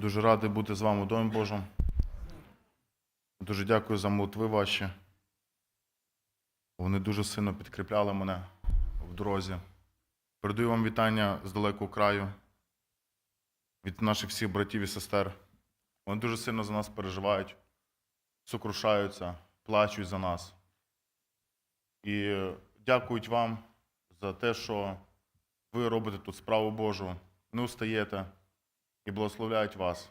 Дуже радий бути з вами у Домі Божому. Дуже дякую за молитви ваші. Вони дуже сильно підкріпляли мене в дорозі. Передаю вам вітання з далекого краю від наших всіх братів і сестер. Вони дуже сильно за нас переживають, сокрушаються, плачуть за нас. І дякують вам за те, що ви робите тут справу Божу, не устаєте і благословляють вас.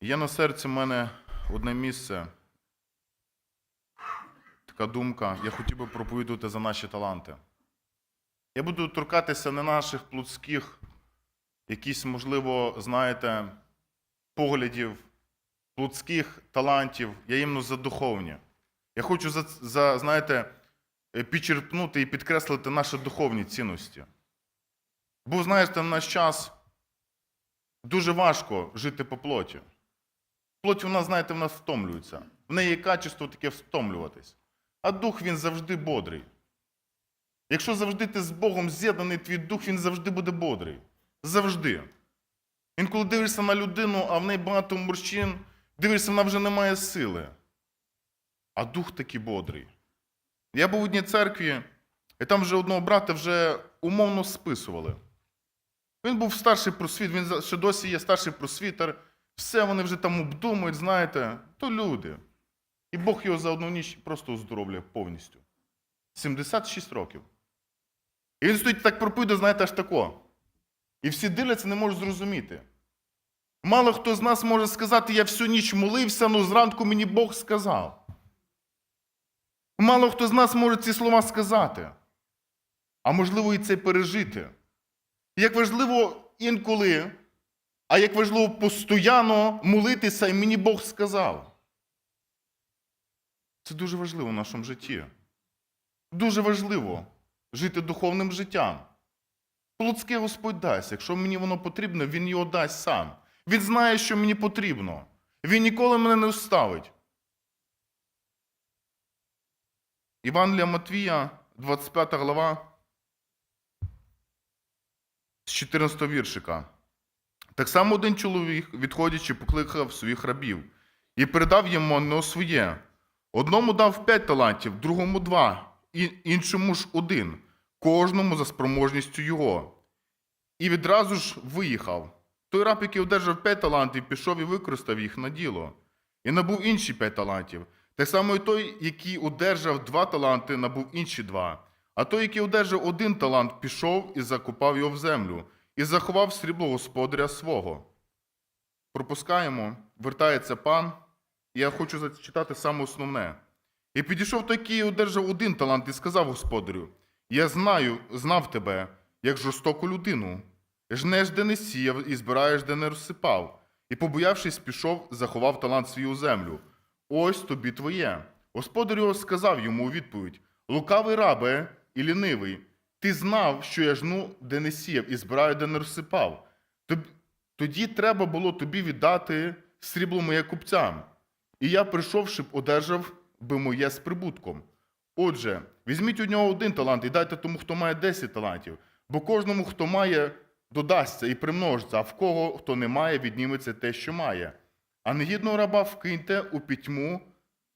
Є на серці в мене одне місце, така думка. Я хотів би проповідувати за наші таланти. Я буду торкатися не наших плотських, якісь, можливо, знаєте, поглядів, плотських талантів, я іменно за духовні. Я хочу за, за знаєте, підчерпнути і підкреслити наші духовні цінності. Бо, знаєте, в наш час дуже важко жити по плоті. Плоть, вона, знаєте, в нас втомлюється. В неї є качество таке втомлюватись. А дух він завжди бодрий. Якщо завжди ти з Богом з'єднаний, твій дух він завжди буде бодрий. Завжди. Інколи дивишся на людину, а в неї багато морщин, дивишся, вона вже не має сили. А дух такий бодрий. Я був у одній церкві, і там вже одного брата вже умовно списували. Він був старший просвіт, він ще досі є старший просвітер. Все вони вже там обдумують, знаєте, то люди. І Бог його за одну ніч просто оздоровлює повністю. 76 років. І він стоїть так проповідає, знаєте, аж тако. І всі дивляться, не можуть зрозуміти. Мало хто з нас може сказати, я всю ніч молився, але зранку мені Бог сказав. Мало хто з нас може ці слова сказати, а можливо і це пережити. Як важливо інколи, а як важливо постійно молитися, і мені Бог сказав. Це дуже важливо в нашому житті. Дуже важливо жити духовним життям. Плотське Господь дасть. Якщо мені воно потрібно, Він його дасть сам. Він знає, що мені потрібно. Він ніколи мене не оставить. Івангелія Матвія, 25 глава, з 14 віршика. Так само один чоловік, відходячи, покликав своїх рабів і передав їм майно своє. Одному дав п'ять талантів, другому два, іншому ж один, кожному за спроможністю його. І відразу ж виїхав. Той раб, який одержав п'ять талантів, пішов і використав їх на діло, і набув інші п'ять талантів. Так само і той, який одержав два таланти, набув інші два. А той, який одержав один талант, пішов і закопав його в землю, і заховав срібло господаря свого. Пропускаємо, вертається пан, і я хочу зачитати саме основне. І підійшов той, який одержав один талант, і сказав господарю: Я знаю, знав тебе, як жорстоку людину. Жнеш, де не сіяв, і збираєш, де не розсипав. І, побоявшись, пішов, заховав талант свій у землю. Ось тобі твоє. Господар його сказав йому у відповідь: Лукавий рабе і лінивий, ти знав, що я жну, де не сіяв, і збираю, де не розсипав. Тоді треба було тобі віддати срібло моє купцям. І я, прийшовши б, одержав би моє з прибутком. Отже, візьміть у нього один талант і дайте тому, хто має 10 талантів, бо кожному, хто має, додасться і примножиться, а в кого, хто не має, відніметься те, що має. А негідного раба вкиньте у пітьму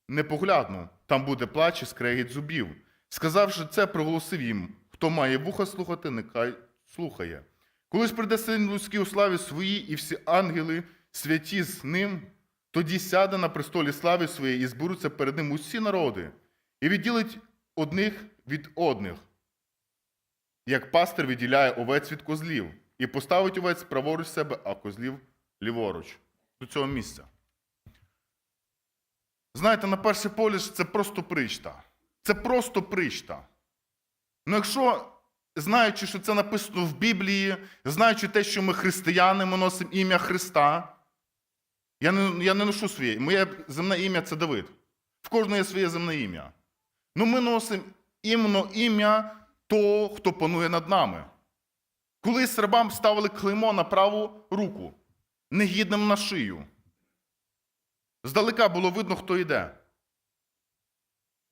непоглядну, там буде плач і скрегіт зубів. Сказавши це, проголосив їм, хто має вуха слухати, нехай слухає. Колись прийде син людський у славі своїй, і всі ангели святі з ним, тоді сяде на престолі слави своєї і зберуться перед ним усі народи, і відділить одних від одних, як пастир відділяє овець від козлів, і поставить овець праворуч себе, а козлів ліворуч до цього місця. Знаєте, на перший погляд це просто причта. Це просто причта. Ну, якщо, знаючи, що це написано в Біблії, знаючи те, що ми християни, ми носимо ім'я Христа, я не, я не ношу своє. Моє земне ім'я це Давид. В кожного є своє земне ім'я. Ну ми носимо іменно ім'я того, хто панує над нами. Колись рабам ставили клеймо на праву руку, негідним на шию. Здалека було видно, хто йде.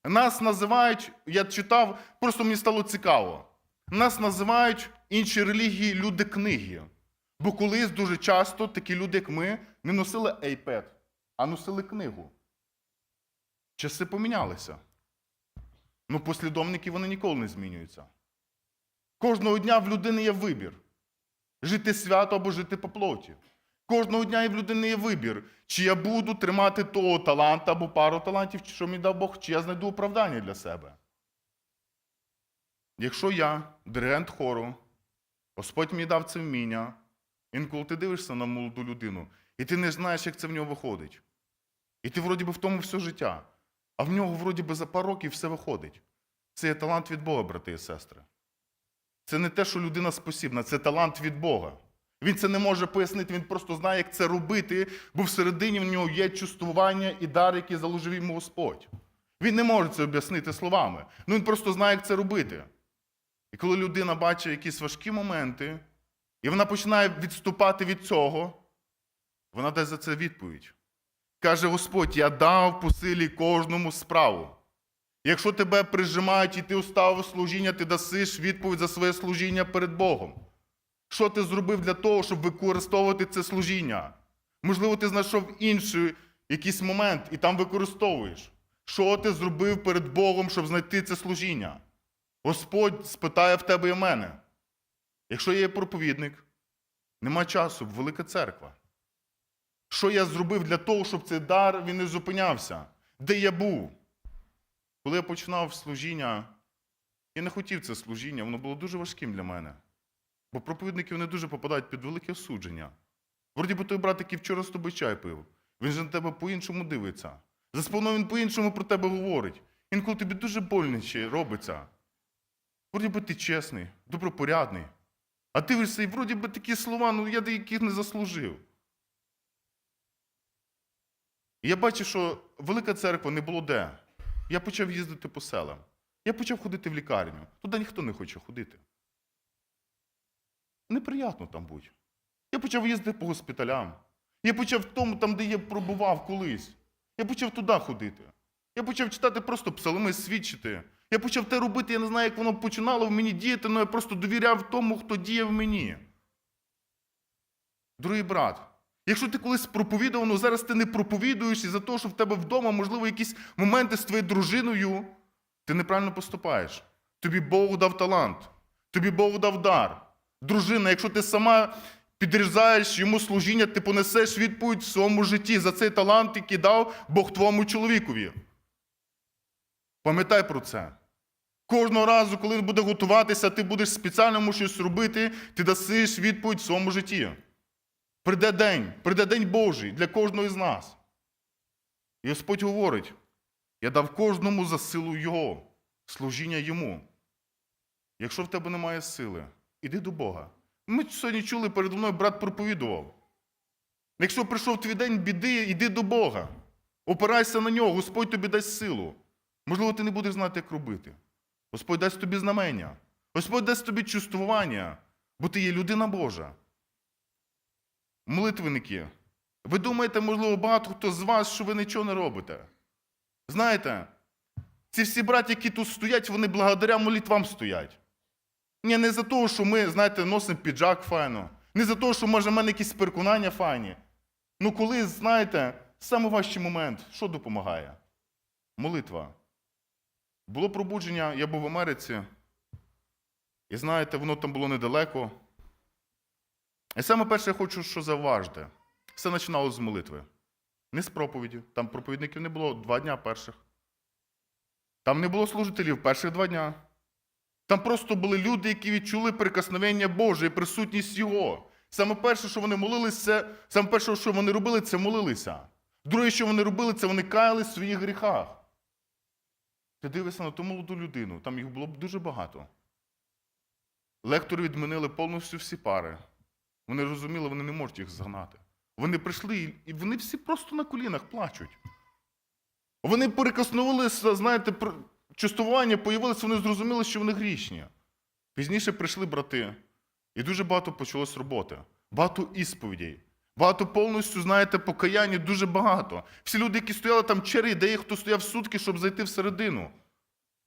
Нас називають, я читав, просто мені стало цікаво. Нас називають інші релігії люди книги. Бо колись дуже часто такі люди, як ми, не носили iPad, а носили книгу. Часи помінялися. Ну, послідовники вони ніколи не змінюються. Кожного дня в людини є вибір: жити свято або жити по плоті. Кожного дня і в людини є вибір, чи я буду тримати того таланта або пару талантів, що мені дав Бог, чи я знайду оправдання для себе. Якщо я, диригент хору, Господь мені дав це вміння, інколи ти дивишся на молоду людину, і ти не знаєш, як це в нього виходить. І ти вроді би в тому все життя, а в нього вроді би за пару років все виходить. Це є талант від Бога, брати і сестри. Це не те, що людина спосібна, це талант від Бога. Він це не може пояснити, він просто знає, як це робити, бо всередині в нього є чувствування і дар, який заложив йому Господь. Він не може це об'яснити словами. Ну він просто знає, як це робити. І коли людина бачить якісь важкі моменти, і вона починає відступати від цього, вона дасть за це відповідь. Каже Господь: я дав по силі кожному справу. Якщо тебе прижимають і ти уставив служіння, ти дасиш відповідь за своє служіння перед Богом. Що ти зробив для того, щоб використовувати це служіння? Можливо, ти знайшов інший якийсь момент і там використовуєш. Що ти зробив перед Богом, щоб знайти це служіння? Господь спитає в тебе і в мене. Якщо я є проповідник, нема часу, велика церква. Що я зробив для того, щоб цей дар він не зупинявся? Де я був? Коли я починав служіння, я не хотів це служіння, воно було дуже важким для мене. Бо проповідники вони дуже попадають під велике осудження. Вроді би той брат, який вчора з тобою чай пив, він же на тебе по-іншому дивиться. За спиною він по-іншому про тебе говорить. Інколи тобі дуже больниче робиться. Вроді би ти чесний, добропорядний. А дивишся, і вроді би такі слова, ну я яких не заслужив. І я бачу, що велика церква не було де. Я почав їздити по селам. Я почав ходити в лікарню. Туди ніхто не хоче ходити. Неприятно там будь. Я почав їздити по госпіталям. Я почав в тому, там, де я пробував колись. Я почав туди ходити. Я почав читати просто псалми, свідчити. Я почав те робити, я не знаю, як воно починало в мені діяти, але я просто довіряв тому, хто діє в мені. Дорогий брат, якщо ти колись проповідував, ну зараз ти не проповідуєш із-за того, що в тебе вдома, можливо, якісь моменти з твоєю дружиною, ти неправильно поступаєш. Тобі Бог дав талант, тобі Бог дав дар. Дружина, якщо ти сама підрізаєш йому служіння, ти понесеш відповідь в своєму житті за цей талант, який дав Бог твоєму чоловікові. Пам'ятай про це. Кожного разу, коли він буде готуватися, ти будеш спеціально йому щось робити, ти дасиш відповідь в своєму житті. Прийде день, прийде день Божий для кожного з нас. І Господь говорить: я дав кожному за силу Його, служіння йому. Якщо в тебе немає сили, іди до Бога. Ми сьогодні чули, передо мною брат проповідував. Якщо прийшов твій день біди, іди до Бога. Опирайся на нього, Господь тобі дасть силу. Можливо, ти не будеш знати, як робити. Господь дасть тобі знамення. Господь дасть тобі чувствування, бо ти є людина Божа. Молитвенники, ви думаєте, можливо, багато хто з вас, що ви нічого не робите. Знаєте, ці всі браті, які тут стоять, вони благодаря молитвам стоять. Ні, не за те, що ми, знаєте, носимо піджак файно, не за те, що, може, в мене якісь переконання файні. Ну, коли, знаєте, найважчий момент, що допомагає? Молитва. Було пробудження, я був в Америці, і знаєте, воно там було недалеко. І саме перше я хочу, що заважити. Все починалося з молитви. Не з проповіді. Там проповідників не було два дня перших. Там не було служителів перших два дня. Там просто були люди, які відчули прикосновення Боже і присутність Його. Саме перше, що вони молилися, саме перше, що вони робили, це молилися. Друге, що вони робили, це вони каялись в своїх гріхах. Ти дивишся на ту молоду людину, там їх було б дуже багато. Лектори відмінили повністю всі пари. Вони розуміли, вони не можуть їх загнати. Вони прийшли, і- вони всі просто на колінах плачуть. Вони перекоснулися, знаєте, чувствування появилося, вони зрозуміли, що вони грішні. Пізніше прийшли брати, і дуже багато почалось роботи. Багато ісповідей. Багато повністю, знаєте, покаяння, дуже багато. Всі люди, які стояли там черги, де є хто стояв сутки, щоб зайти всередину.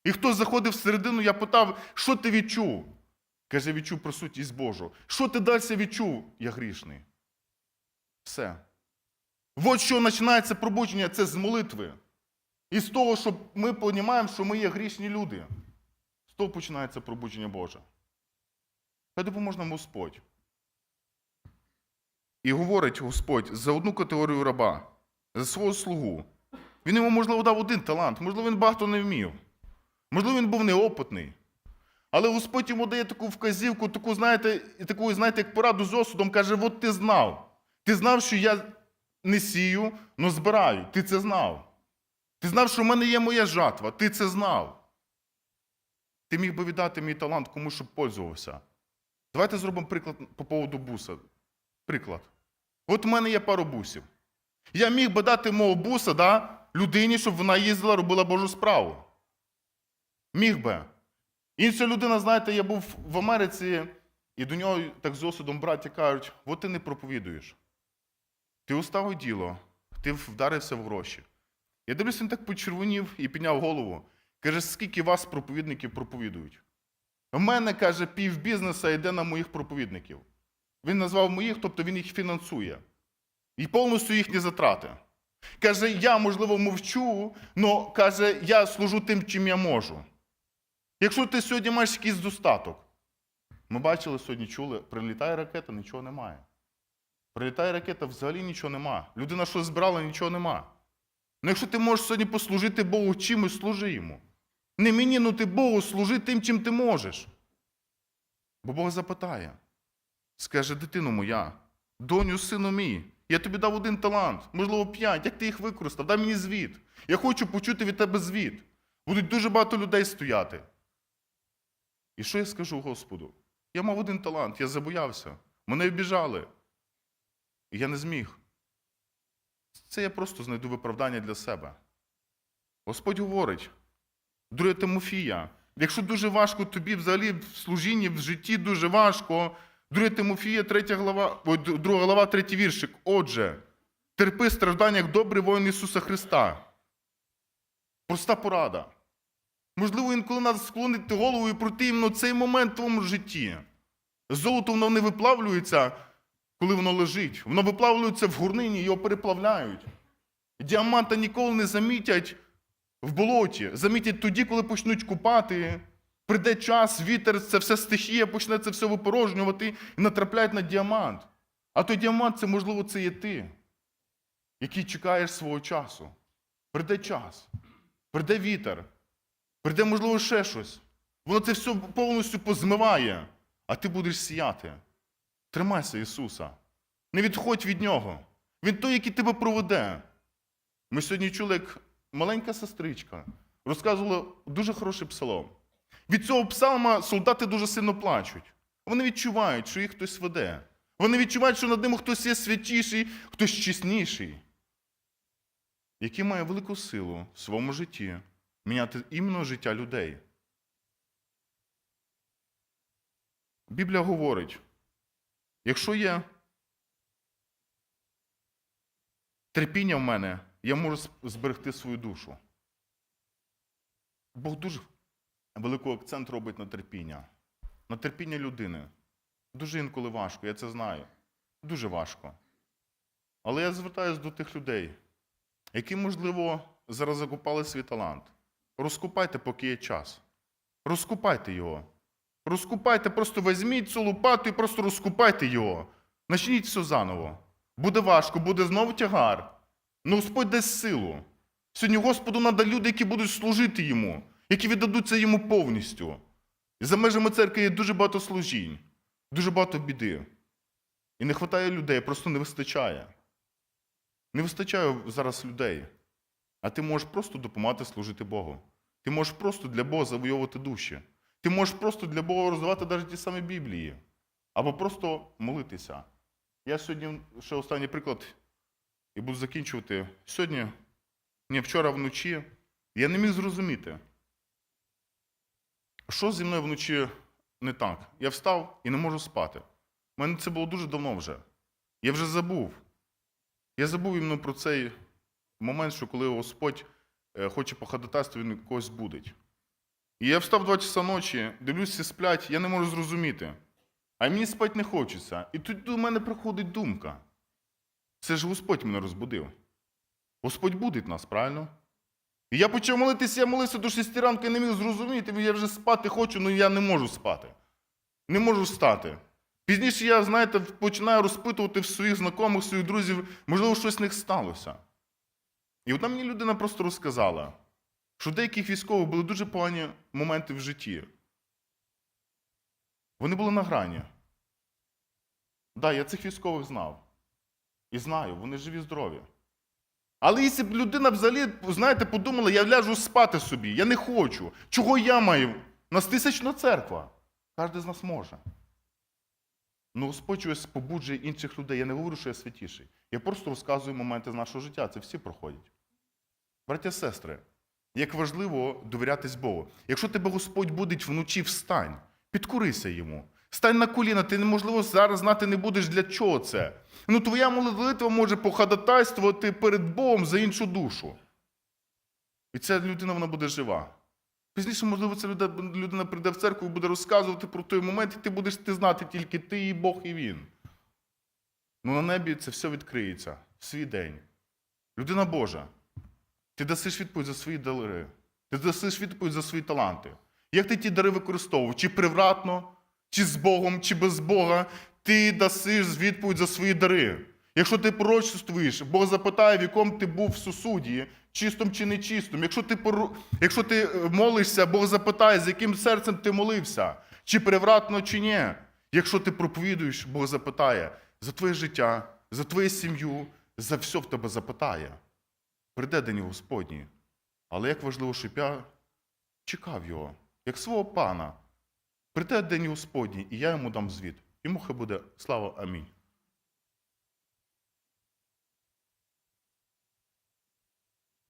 І хто заходив всередину, я питав, що ти відчув? Каже, відчув присутність Божу. Що ти далі відчув? Я грішний. Все. От що починається пробудження, це з молитви. І з того, що ми розуміємо, що ми є грішні люди. З того починається пробудження Боже. Хай допоможе нам Господь. І говорить Господь за одну категорію раба, за свого слугу. Він йому, можливо, дав один талант, можливо, він багато не вмів. Можливо, він був неопитний. Але Господь йому дає таку вказівку, таку, знаєте, таку, знаєте, як пораду з осудом, каже: от ти знав. Ти знав, що я не сію, але збираю. Ти це знав. Ти знав, що в мене є моя жатва, ти це знав. Ти міг би віддати мій талант комусь, щоб пользувався. Давайте зробимо приклад по поводу буса. Приклад. От у мене є пару бусів. Я міг би дати мого буса да, людині, щоб вона їздила, робила Божу справу. Міг би. Інша людина, знаєте, я був в Америці, і до нього так з осудом браті кажуть: от ти не проповідуєш. Ти уставив діло, ти вдарився в гроші. Я дивлюсь, він так почервонів і підняв голову. Каже, скільки вас проповідників проповідують? У мене, каже, пів бізнеса йде на моїх проповідників. Він назвав моїх, тобто він їх фінансує. І повністю їхні затрати. Каже, я, можливо, мовчу, але каже, я служу тим, чим я можу. Якщо ти сьогодні маєш якийсь достаток, ми бачили сьогодні, чули, прилітає ракета, нічого немає. Прилітає ракета, взагалі нічого нема. Людина щось збирала, нічого нема. Ну якщо ти можеш сьогодні послужити Богу чимось, служи йому. Не мені, ну ти Богу, служи тим, чим ти можеш. Бо Бог запитає, скаже, дитино моя, доню, сину мій, я тобі дав один талант, можливо, п'ять, як ти їх використав, дай мені звіт. Я хочу почути від тебе звіт. Будуть дуже багато людей стояти. І що я скажу Господу? Я мав один талант, я забоявся. Мене обіжали. І я не зміг. Це я просто знайду виправдання для себе. Господь говорить, друге Тимофія, якщо дуже важко тобі взагалі в служінні, в житті дуже важко, друге Тимофія, третя глава, ой, друга глава, третій віршик. Отже, терпи страждання як добрий воїн Ісуса Христа. Проста порада. Можливо, інколи треба склонити голову і пройти іменно цей момент в твоєму житті. Золото воно не виплавлюється, коли воно лежить. Воно виплавлюється в гурнині, його переплавляють. Діаманта ніколи не замітять в болоті. Замітять тоді, коли почнуть купати. Прийде час, вітер, це все стихія, почне це все випорожнювати і натрапляють на діамант. А той діамант, це, можливо, це є ти, який чекаєш свого часу. Прийде час, прийде вітер, прийде, можливо, ще щось. Воно це все повністю позмиває, а ти будеш сіяти. Тримайся Ісуса. Не відходь від Нього. Він той, який тебе проведе. Ми сьогодні чули, як маленька сестричка розказувала дуже хороший псалом. Від цього псалма солдати дуже сильно плачуть. Вони відчувають, що їх хтось веде. Вони відчувають, що над ними хтось є святіший, хтось чесніший, який має велику силу в своєму житті міняти іменно життя людей. Біблія говорить, якщо є терпіння в мене, я можу зберегти свою душу. Бог дуже великий акцент робить на терпіння, на терпіння людини. Дуже інколи важко, я це знаю. Дуже важко. Але я звертаюся до тих людей, які, можливо, зараз закупали свій талант. Розкупайте, поки є час. Розкупайте його. Розкупайте, просто візьміть цю лопату і просто розкупайте його. Начніть все заново. Буде важко, буде знову тягар. Ну Господь дасть силу. Сьогодні Господу треба люди, які будуть служити йому, які віддадуться йому повністю. І за межами церкви є дуже багато служінь, дуже багато біди. І не вистачає людей, просто не вистачає. Не вистачає зараз людей. А ти можеш просто допомагати служити Богу. Ти можеш просто для Бога завойовувати душі. Ти можеш просто для Бога розвивати навіть ті самі Біблії. Або просто молитися. Я сьогодні ще останній приклад і буду закінчувати. Сьогодні, ні, вчора вночі, я не міг зрозуміти, що зі мною вночі не так. Я встав і не можу спати. У мене це було дуже давно вже. Я вже забув. Я забув іменно про цей момент, що коли Господь е, хоче походатайство, він когось будить. І я встав 2 часа ночі, дивлюсь, всі сплять, я не можу зрозуміти. А мені спати не хочеться. І тут до мене приходить думка. Це ж Господь мене розбудив. Господь будить нас, правильно? І я почав молитися, я молився до шести ранку, я не міг зрозуміти, я вже спати хочу, але я не можу спати. Не можу встати. Пізніше я, знаєте, починаю розпитувати в своїх знайомих, своїх друзів, можливо, щось з них сталося. І одна мені людина просто розказала, що у деяких військових були дуже погані моменти в житті. Вони були на грані. Так, да, я цих військових знав. І знаю, вони живі, здорові. Але якщо б людина взагалі, знаєте, подумала, я ляжу спати собі, я не хочу. Чого я маю? Нас тисячна церква. Кожен з нас може. Ну, Господь чогось побуджує інших людей. Я не говорю, що я святіший. Я просто розказую моменти з нашого життя. Це всі проходять. Браття сестри, як важливо довірятись Богу. Якщо тебе Господь будить вночі, встань, підкурися йому. Стань на коліна, ти неможливо зараз знати не будеш, для чого це. Ну, твоя молитва може походатайствувати перед Богом за іншу душу. І ця людина вона буде жива. Пізніше, можливо, ця людина прийде в церкву і буде розказувати про той момент, і ти будеш ти знати тільки ти, і Бог, і він. Ну на небі це все відкриється в свій день. Людина Божа, ти дасиш відповідь за свої дари, ти дасиш відповідь за свої таланти. Як ти ті дари використовував? Чи привратно, чи з Богом, чи без Бога, ти дасиш відповідь за свої дари. Якщо ти пророчествуєш, Бог запитає, в якому ти був в сусуді, чистом чи нечистом. Якщо ти, Якщо ти е, молишся, Бог запитає, з яким серцем ти молився, чи привратно, чи ні. Якщо ти проповідуєш, Бог запитає за твоє життя, за твою сім'ю, за все в тебе запитає. Прийде день Господній. Але як важливо, щоб я чекав його, як свого пана. Прийде день Господній, і я йому дам звіт. Йому хай буде слава Амінь.